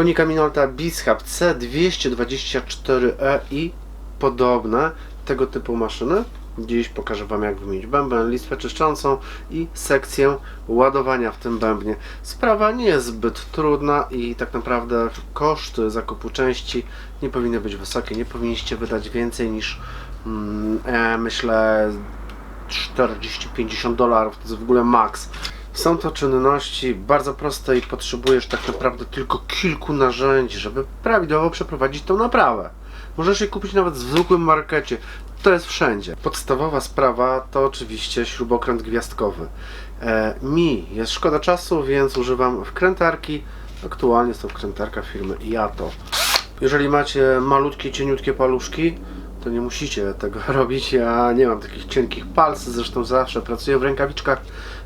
Konika Minolta Bishab C224E E i podobne tego typu maszyny. Dziś pokażę Wam jak wymienić bęben, listwę czyszczącą i sekcję ładowania w tym bębnie. Sprawa nie jest zbyt trudna i tak naprawdę koszty zakupu części nie powinny być wysokie. Nie powinniście wydać więcej niż mm, e, myślę 40-50 dolarów. To jest w ogóle maks. Są to czynności bardzo proste i potrzebujesz tak naprawdę tylko kilku narzędzi, żeby prawidłowo przeprowadzić tą naprawę. Możesz je kupić nawet w zwykłym markecie. To jest wszędzie. Podstawowa sprawa to oczywiście śrubokręt gwiazdkowy. E, mi jest szkoda czasu, więc używam wkrętarki. Aktualnie jest to wkrętarka firmy Iato. Jeżeli macie malutkie, cieniutkie paluszki, to nie musicie tego robić. Ja nie mam takich cienkich palców, zresztą zawsze pracuję w rękawiczkach,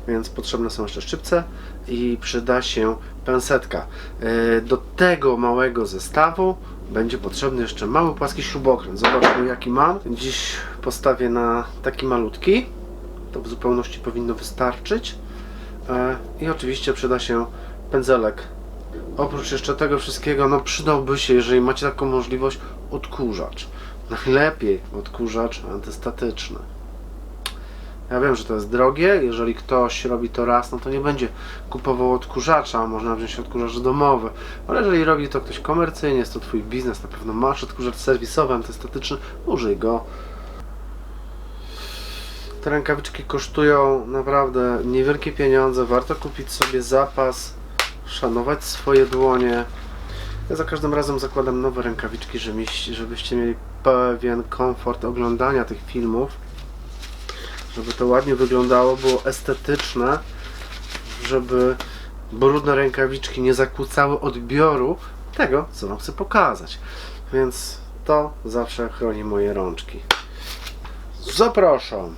więc potrzebne są jeszcze szczypce i przyda się pensetka. Yy, Do tego małego zestawu będzie potrzebny jeszcze mały płaski śrubokręt. Zobaczmy jaki mam. Dziś postawię na taki malutki. To w zupełności powinno wystarczyć. Yy, I oczywiście przyda się pędzelek Oprócz jeszcze tego wszystkiego, no przydałby się, jeżeli macie taką możliwość, odkurzacz. Najlepiej odkurzacz antystatyczny. Ja wiem, że to jest drogie, jeżeli ktoś robi to raz, no to nie będzie kupował odkurzacza, można wziąć odkurzacz domowy, ale jeżeli robi to ktoś komercyjnie, jest to Twój biznes, na pewno masz odkurzacz serwisowy, antystatyczny, użyj go. Te rękawiczki kosztują naprawdę niewielkie pieniądze, warto kupić sobie zapas, szanować swoje dłonie. Ja za każdym razem zakładam nowe rękawiczki, żebyście, żebyście mieli pewien komfort oglądania tych filmów, żeby to ładnie wyglądało, było estetyczne, żeby brudne rękawiczki nie zakłócały odbioru tego, co Wam chcę pokazać. Więc to zawsze chroni moje rączki. Zapraszam!